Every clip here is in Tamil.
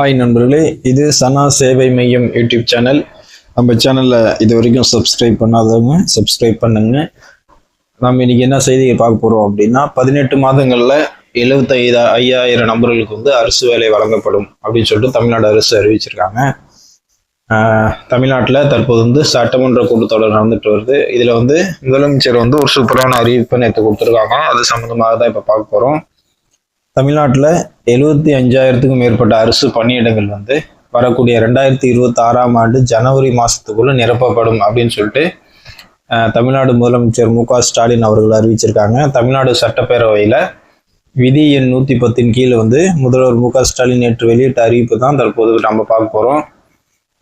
ஹாய் நண்பர்களே இது சனா சேவை மையம் யூடியூப் சேனல். நம்ம சேனலில் இது வரைக்கும் சப்ஸ்கிரைப் பண்ணாதவங்க சப்ஸ்கிரைப் பண்ணுங்க. நம்ம இன்னைக்கு என்ன செய்தியை பார்க்க போகிறோம் அப்படின்னா பதினெட்டு மாதங்களில் எழுபத்தைதா ஐயாயிரம் நபர்களுக்கு வந்து அரசு வேலை வழங்கப்படும் அப்படின்னு சொல்லிட்டு தமிழ்நாடு அரசு அறிவிச்சிருக்காங்க. தமிழ்நாட்டில் தற்போது வந்து சட்டமன்ற கூட்டத்தொடர் நடந்துட்டு வருது. இதில் வந்து முதலமைச்சர் வந்து ஒரு சூப்பரான அறிவிப்பை நேற்று கொடுத்துருக்காங்க. அது சம்மந்தமாக தான் இப்போ பார்க்க போகிறோம் தமிழ்நாட்டில் எழுபத்தி அஞ்சாயிரத்துக்கும் மேற்பட்ட அரசு பணியிடங்கள் வந்து வரக்கூடிய ரெண்டாயிரத்தி இருபத்தி ஆறாம் ஆண்டு ஜனவரி மாதத்துக்குள்ளே நிரப்பப்படும் அப்படின்னு சொல்லிட்டு தமிழ்நாடு முதலமைச்சர் மு ஸ்டாலின் அவர்கள் அறிவிச்சிருக்காங்க. தமிழ்நாடு சட்டப்பேரவையில் விதி எண் நூற்றி பத்தின் கீழே வந்து முதல்வர் மு ஸ்டாலின் நேற்று வெளியிட்ட அறிவிப்பு தான் தற்போது நம்ம பார்க்க போகிறோம்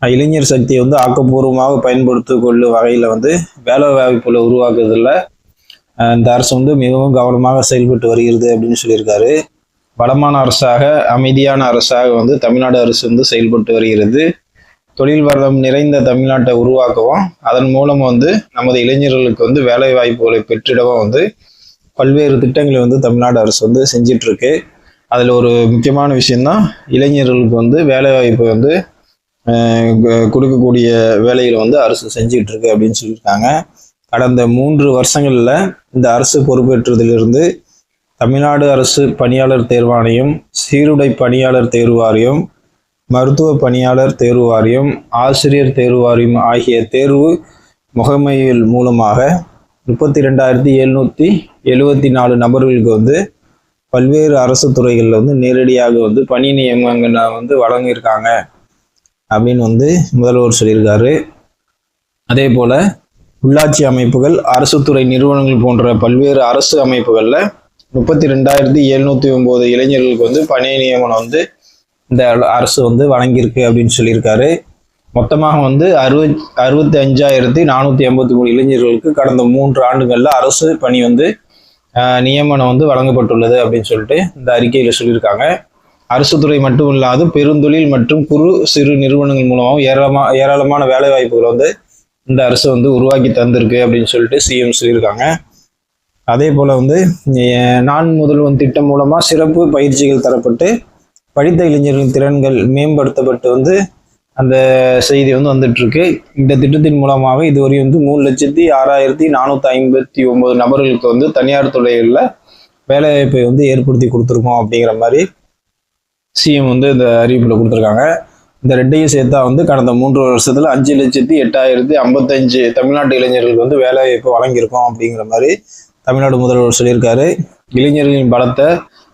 இளைஞர் சக்தியை வந்து ஆக்கப்பூர்வமாக பயன்படுத்திக் கொள்ளும் வகையில் வந்து வேலை வாய்ப்புகளை உருவாக்குறதுல இந்த அரசு வந்து மிகவும் கவனமாக செயல்பட்டு வருகிறது அப்படின்னு சொல்லியிருக்காரு. வளமான அரசாக அமைதியான அரசாக வந்து தமிழ்நாடு அரசு வந்து செயல்பட்டு வருகிறது. தொழில் வளம் நிறைந்த தமிழ்நாட்டை உருவாக்கவும் அதன் மூலம் வந்து நமது இளைஞர்களுக்கு வந்து வேலை வாய்ப்புகளை பெற்றிடவும் வந்து பல்வேறு திட்டங்களை வந்து தமிழ்நாடு அரசு வந்து செஞ்சிட்டு இருக்கு அதில் ஒரு முக்கியமான விஷயம்தான் இளைஞர்களுக்கு வந்து வேலை வாய்ப்பு வந்து கொடுக்கக்கூடிய வேலைகளை வந்து அரசு செஞ்சிட்டு இருக்கு அப்படின்னு சொல்லியிருக்காங்க. கடந்த மூன்று வருஷங்களில் இந்த அரசு பொறுப்பேற்றதிலிருந்து தமிழ்நாடு அரசு பணியாளர் தேர்வாணையம் சீருடை பணியாளர் தேர்வு வாரியம் மருத்துவ பணியாளர் தேர்வு வாரியம் ஆசிரியர் தேர்வு வாரியம் ஆகிய தேர்வு முகமையில் மூலமாக முப்பத்தி ரெண்டாயிரத்தி எழுநூற்றி எழுவத்தி நாலு நபர்களுக்கு வந்து பல்வேறு அரசு துறைகளில் வந்து நேரடியாக வந்து பணி நியமனங்களை வந்து வழங்கியிருக்காங்க அப்படின்னு வந்து முதல்வர் சொல்லியிருக்காரு. அதே போல் உள்ளாட்சி அமைப்புகள் அரசு துறை நிறுவனங்கள் போன்ற பல்வேறு அரசு அமைப்புகளில் முப்பத்தி ரெண்டாயிரத்தி எழுநூத்தி ஒன்பது இளைஞர்களுக்கு வந்து பணி நியமனம் வந்து இந்த அரசு வந்து வழங்கியிருக்கு அப்படின்னு சொல்லியிருக்காரு. மொத்தமாக வந்து அறுபத் அறுபத்தி அஞ்சாயிரத்தி நானூற்றி ஐம்பத்தி மூணு இளைஞர்களுக்கு கடந்த மூன்று ஆண்டுகளில் அரசு பணி வந்து நியமனம் வந்து வழங்கப்பட்டுள்ளது அப்படின்னு சொல்லிட்டு இந்த அறிக்கையில் சொல்லியிருக்காங்க. அரசு துறை மட்டும் இல்லாது பெருந்தொழில் மற்றும் குறு சிறு நிறுவனங்கள் மூலமாகவும் ஏராளமா ஏராளமான வேலைவாய்ப்புகளை வந்து இந்த அரசு வந்து உருவாக்கி தந்திருக்கு அப்படின்னு சொல்லிட்டு சிஎம் சொல்லியிருக்காங்க. அதே போல் வந்து நான் முதல்வன் திட்டம் மூலமாக சிறப்பு பயிற்சிகள் தரப்பட்டு படித்த இளைஞர்களின் திறன்கள் மேம்படுத்தப்பட்டு வந்து அந்த செய்தி வந்து வந்துட்டுருக்கு. இந்த திட்டத்தின் மூலமாக இதுவரை வந்து மூணு லட்சத்தி ஆறாயிரத்தி நானூற்றி ஐம்பத்தி ஒம்பது நபர்களுக்கு வந்து தனியார் துறைகளில் வேலைவாய்ப்பை வந்து ஏற்படுத்தி கொடுத்துருக்கோம் அப்படிங்கிற மாதிரி சிஎம் வந்து இந்த அறிவிப்பில் கொடுத்துருக்காங்க. இந்த ரெண்டையும் சேர்த்தா வந்து கடந்த மூன்று வருஷத்தில் அஞ்சு லட்சத்தி எட்டாயிரத்தி ஐம்பத்தஞ்சு தமிழ்நாட்டு இளைஞர்களுக்கு வந்து வேலைவாய்ப்பு வழங்கியிருக்கோம் அப்படிங்கிற மாதிரி தமிழ்நாடு முதல்வர் சொல்லியிருக்காரு. இளைஞர்களின் பலத்தை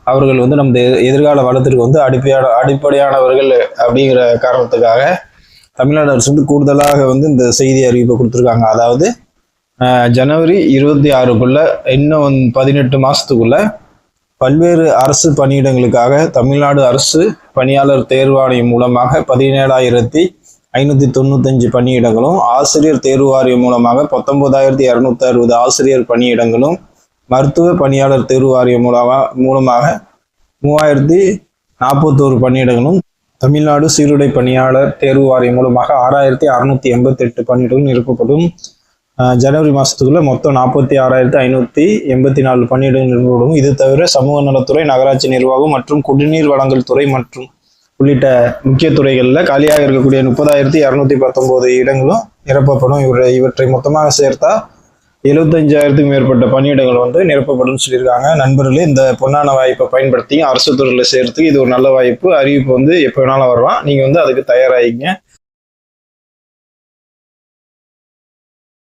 அவர்கள் வந்து நமது எதிர்கால வளத்திற்கு வந்து அடிப்படையான அடிப்படையானவர்கள் அப்படிங்கிற காரணத்துக்காக தமிழ்நாடு அரசு வந்து கூடுதலாக வந்து இந்த செய்தி அறிவிப்பை கொடுத்துருக்காங்க. அதாவது ஜனவரி இருபத்தி ஆறுக்குள்ள இன்னும் வந்து பதினெட்டு மாசத்துக்குள்ள பல்வேறு அரசு பணியிடங்களுக்காக தமிழ்நாடு அரசு பணியாளர் தேர்வாணையம் மூலமாக பதினேழாயிரத்தி ஐநூற்றி தொண்ணூத்தஞ்சு பணியிடங்களும் ஆசிரியர் தேர்வு வாரியம் மூலமாக பத்தொன்பதாயிரத்தி இரநூத்தி அறுபது ஆசிரியர் பணியிடங்களும் மருத்துவ பணியாளர் தேர்வு வாரியம் மூலமாக மூலமாக மூவாயிரத்தி நாற்பத்தோரு பணியிடங்களும் தமிழ்நாடு சீருடை பணியாளர் தேர்வு வாரியம் மூலமாக ஆறாயிரத்தி அறுநூத்தி எண்பத்தெட்டு பணியிடங்கள் நிரப்பப்படும். ஜனவரி மாதத்துக்குள்ள மொத்தம் நாற்பத்தி ஆறாயிரத்தி ஐநூற்றி எண்பத்தி நாலு பணியிடங்கள் நிரப்பப்படும் இது தவிர சமூக நலத்துறை நகராட்சி நிர்வாகம் மற்றும் குடிநீர் வழங்கல் துறை மற்றும் உள்ளிட்ட முக்கிய துறைகளில் காலியாக இருக்கக்கூடிய முப்பதாயிரத்தி இரநூத்தி பத்தொம்போது இடங்களும் நிரப்பப்படும். இவரை இவற்றை மொத்தமாக சேர்த்தா எழுபத்தஞ்சாயிரத்துக்கும் மேற்பட்ட பணியிடங்கள் வந்து நிரப்பப்படும் சொல்லியிருக்காங்க. நண்பர்களே இந்த பொன்னான வாய்ப்பை பயன்படுத்தி அரசு துறையில் சேர்த்து இது ஒரு நல்ல வாய்ப்பு. அறிவிப்பு வந்து எப்போ வேணாலும் வரலாம். நீங்கள் வந்து அதுக்கு தயாராகிங்க